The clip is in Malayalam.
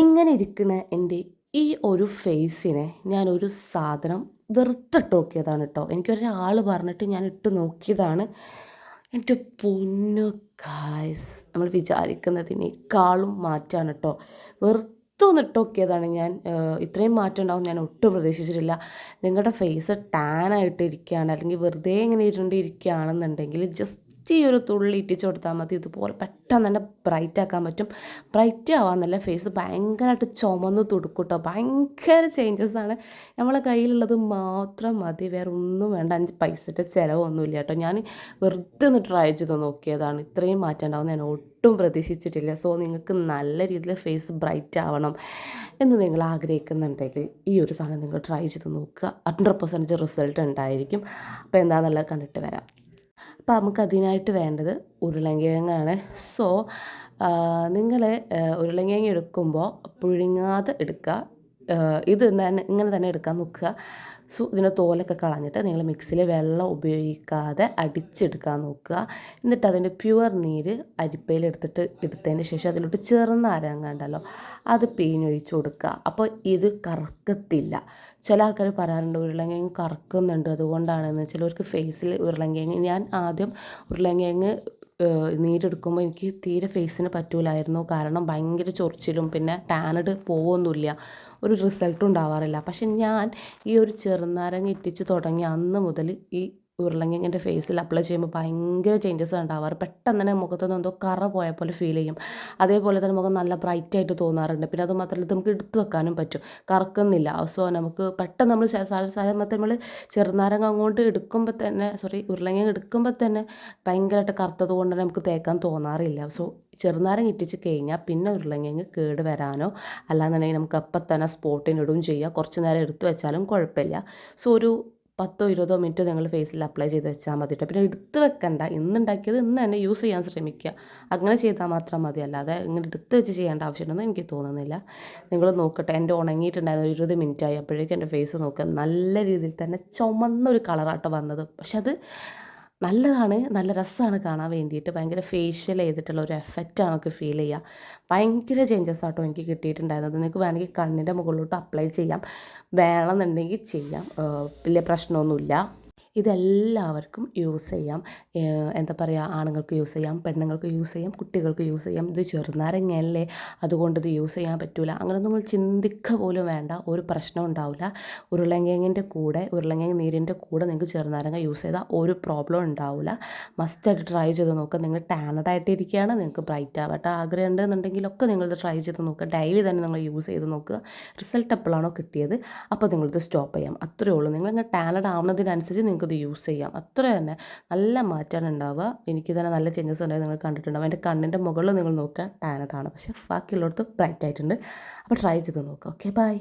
ഇങ്ങനെ ഇരിക്കുന്ന എന്റെ ഈ ഒരു ഫേസിനെ ഞാനൊരു സാധനം വെറുത്തിട്ട് നോക്കിയതാണ് കേട്ടോ എനിക്കൊരാൾ പറഞ്ഞിട്ട് ഞാൻ ഇട്ട് നോക്കിയതാണ്. എന്റെ പൊന്നു കായ്സ് നമ്മൾ വിചാരിക്കുന്നതിനേക്കാളും മാറ്റാണ് കേട്ടോ വെറുത്തൊന്ന് ഇട്ട് നോക്കിയതാണ് ഞാൻ. ഇത്രയും മാറ്റം ഉണ്ടാവും ഞാൻ ഒട്ടും പ്രതീക്ഷിച്ചിട്ടില്ല. നിങ്ങളുടെ ഫേസ് ടാനായിട്ട് ഇരിക്കുകയാണ് അല്ലെങ്കിൽ വെറുതെ ഇങ്ങനെ ഇരുണ്ടിരിക്കുകയാണെന്നുണ്ടെങ്കിൽ ജസ്റ്റ് ഒരു തുള്ളി ഇട്ടിച്ച് കൊടുത്താൽ മതി. ഇതുപോലെ പെട്ടെന്ന് തന്നെ ബ്രൈറ്റ് ആക്കാൻ പറ്റും. ബ്രൈറ്റ് ആവാന്നല്ല ഫേസ് ഭയങ്കരമായിട്ട് ചുമന്ന് തുടുക്കൂട്ടോ ഭയങ്കര ചേഞ്ചസ് ആണ്. നമ്മളെ കയ്യിലുള്ളത് മാത്രം മതി. വേറെ ഒന്നും വേണ്ട. അഞ്ച് പൈസയുടെ ചിലവൊന്നുമില്ല കേട്ടോ ഞാൻ വെറുതെ ഒന്ന് ട്രൈ ചെയ്ത് നോക്കിയതാണ്. ഇത്രയും മാറ്റം ഞാൻ ഒട്ടും പ്രതീക്ഷിച്ചിട്ടില്ല. സോ നിങ്ങൾക്ക് നല്ല രീതിയിൽ ഫേസ് ബ്രൈറ്റ് ആവണം എന്ന് നിങ്ങൾ ആഗ്രഹിക്കുന്നുണ്ടെങ്കിൽ ഈ ഒരു സാധനം നിങ്ങൾ ട്രൈ ചെയ്ത് നോക്കുക. ഹൺഡ്രഡ് പെർസെന്റേജ് റിസൾട്ട് ഉണ്ടായിരിക്കും. അപ്പോൾ എന്താണെന്നുള്ളത് കണ്ടിട്ട് വരാം. അപ്പോൾ നമുക്ക് അതിനായിട്ട് വേണ്ടത് ഉരുളൻകിഴങ്ങാണ്. സോ നിങ്ങൾ ഉരുളൻകിഴങ്ങ് എടുക്കുമ്പോൾ പുഴുങ്ങാതെ എടുക്കുക. ഇത് ഇങ്ങനെ തന്നെ എടുക്കാൻ നോക്കുക. സോ ഇതിന്റെ തോലൊക്കെ കളഞ്ഞിട്ട് നിങ്ങൾ മിക്സിയിൽ വെള്ളം ഉപയോഗിക്കാതെ അടിച്ചെടുക്കാൻ നോക്കുക. എന്നിട്ട് അതിന്റെ പ്യുവർ നീര് അരിപ്പയിൽ എടുത്തിട്ട് എടുത്തതിന് ശേഷം അതിലോട്ട് ചെറുന്ന ഉണ്ടല്ലോ അത് പിഴിഞ്ഞൊഴിച്ച് കൊടുക്കുക. അപ്പോൾ ഇത് കറക്കത്തില്ല. ചില ആൾക്കാർ പറയാറുണ്ട് ഉരുളങ്കിഴങ്ങ് കറക്കുന്നുണ്ട് അതുകൊണ്ടാണെന്ന്. ചിലവർക്ക് ഫേസിൽ ഉരുളങ്കിഴങ്ങ് ഞാൻ ആദ്യം ഉരുളൻകിഴങ്ങ് ഏഹ് നീരെടുക്കുമ്പോൾ എനിക്ക് തീരെ ഫേസിന് പറ്റൂലായിരുന്നു. കാരണം ഭയങ്കര ചൊറിച്ചിലും പിന്നെ ടാനഡ് പോവൊന്നുമില്ല. ഒരു റിസൾട്ടും ഉണ്ടാവാറില്ല. പക്ഷെ ഞാൻ ഈ ഒരു ചെറുനാരങ്ങ ഇറ്റിച്ച് തുടങ്ങി അന്ന് മുതൽ ഈ ഉരുളങ്കിഴങ്ങിന്റെ ഫേസിൽ അപ്ലൈ ചെയ്യുമ്പോൾ ഭയങ്കര ചേഞ്ചസ് ഉണ്ടാവാറ് പെട്ടെന്ന് തന്നെ മുഖത്ത് നിന്ന് എന്തോ കറ പോയ പോലെ ഫീൽ ചെയ്യും. അതേപോലെ തന്നെ മുഖം നല്ല ബ്രൈറ്റ് ആയിട്ട് തോന്നാറുണ്ട്. പിന്നെ അത് മാത്രമല്ല നമുക്ക് എടുത്ത് വെക്കാനും പറ്റും. കറക്കുന്നില്ല. സോ നമുക്ക് പെട്ടെന്ന് നമ്മൾ സാധാരണ നമ്മൾ ചെറുനാരങ്ങ അങ്ങോട്ട് എടുക്കുമ്പോൾ തന്നെ സോറി ഉരുളങ്കിഴങ്ങ് എടുക്കുമ്പോൾ തന്നെ ഭയങ്കരമായിട്ട് കറുത്തത് കൊണ്ട് തന്നെ നമുക്ക് തേക്കാൻ തോന്നാറില്ല. സോ ചെറുനാരങ്ങ ഇറ്റിച്ച് കഴിഞ്ഞാൽ പിന്നെ ഉരുളങ്കിഴങ്ങ് കേട് വരാനോ അല്ലാന്നുണ്ടെങ്കിൽ നമുക്ക് അപ്പം തന്നെ സ്പോട്ടിനിടുകയും ചെയ്യുക ചെയ്യാം. കുറച്ച് നേരം എടുത്ത് വെച്ചാലും കുഴപ്പമില്ല. സോ ഒരു പത്തോ ഇരുപതോ മിനിറ്റ് നിങ്ങൾ ഫേസിൽ അപ്ലൈ ചെയ്ത് വെച്ചാൽ മതി കേട്ടോ. പിന്നെ എടുത്ത് വെക്കണ്ട. ഇന്ന് ഉണ്ടാക്കിയത് ഇന്ന് തന്നെ യൂസ് ചെയ്യാൻ ശ്രമിക്കുക. അങ്ങനെ ചെയ്താൽ മാത്രം മതി. അല്ലാതെ ഇങ്ങനെ എടുത്ത് വെച്ച് ചെയ്യേണ്ട ആവശ്യമുണ്ടെന്ന് എനിക്ക് തോന്നുന്നില്ല. നിങ്ങൾ നോക്കട്ടെ. എന്റെ ഉണങ്ങിയിട്ടുണ്ടായിരുന്നു ഇരുപത് മിനിറ്റ് ആയി അപ്പോഴേക്കും എന്റെ ഫേസ് നോക്കുക നല്ല രീതിയിൽ തന്നെ ചുമന്നൊരു കളറാട്ടോ വന്നത്. പക്ഷെ അത് നല്ലതാണ് നല്ല രസമാണ് കാണാൻ വേണ്ടിയിട്ട്. ഭയങ്കര ഫേഷ്യൽ ചെയ്തിട്ടുള്ള ഒരു എഫക്റ്റാണ് നമുക്ക് ഫീൽ ചെയ്യുക ഭയങ്കര ചേഞ്ചസ് ആട്ടോ എനിക്ക് കിട്ടിയിട്ടുണ്ടായിരുന്നത്. നിങ്ങൾക്ക് വേണമെങ്കിൽ കണ്ണിന്റെ മുകളിലോട്ട് അപ്ലൈ ചെയ്യാം. വേണമെന്നുണ്ടെങ്കിൽ ചെയ്യാം. വലിയ പ്രശ്നമൊന്നുമില്ല. ഇതെല്ലാവർക്കും യൂസ് ചെയ്യാം. എന്താ പറയുക ആണുങ്ങൾക്ക് യൂസ് ചെയ്യാം പെണ്ണുങ്ങൾക്ക് യൂസ് ചെയ്യാം കുട്ടികൾക്ക് യൂസ് ചെയ്യാം. ഇത് ചെറുനാരങ്ങയല്ലേ? അതുകൊണ്ട് ഇത് യൂസ് ചെയ്യാൻ പറ്റില്ല അങ്ങനെ നിങ്ങൾ ചിന്തിക്കുക പോലും വേണ്ട. ഒരു പ്രശ്നം ഉണ്ടാവില്ല ഉരുളങ്കിഴങ്ങിന്റെ കൂടെ ഉരുളങ്കിഴങ്ങ് നീരിന്റെ കൂടെ നിങ്ങൾക്ക് ചെറുനാരങ്ങ യൂസ് ചെയ്താൽ ഒരു പ്രോബ്ലം ഉണ്ടാവില്ല മസ്റ്റായിട്ട് ട്രൈ ചെയ്ത് നോക്കുക നിങ്ങൾ ടാനഡ് ആയിട്ട് ഇരിക്കുകയാണ് നിങ്ങൾക്ക് ബ്രൈറ്റ് ആവട്ടെ ആഗ്രഹം ഉണ്ടെന്നുണ്ടെങ്കിലൊക്കെ നിങ്ങളിത് ട്രൈ ചെയ്ത് നോക്കുക ഡെയിലി തന്നെ നിങ്ങൾ യൂസ് ചെയ്ത് നോക്കുക റിസൾട്ട് എപ്പോഴാണോ കിട്ടിയത് അപ്പോൾ നിങ്ങളിത് സ്റ്റോപ്പ് ചെയ്യാം. അത്രയേ ഉള്ളൂ. നിങ്ങൾ ടാനഡ് ആവുന്നതിനനുസരിച്ച് നിങ്ങൾക്കിത് യൂസ് ചെയ്യാം. അത്ര തന്നെ നല്ല മാറ്റമാണ് ഉണ്ടാവുക. എനിക്ക് തന്നെ നല്ല ചേഞ്ചസ് ഉണ്ടായി നിങ്ങൾ കണ്ടിട്ടുണ്ടാവും. എന്റെ കണ്ണിന്റെ മുകളിൽ നിങ്ങൾ നോക്കുക ടാനഡാണ് പക്ഷേ ബാക്കിയുള്ളിടത്ത് ബ്രൈറ്റ് ആയിട്ടുണ്ട്. അപ്പോൾ ട്രൈ ചെയ്ത് നോക്കുക ഓക്കെ ബൈ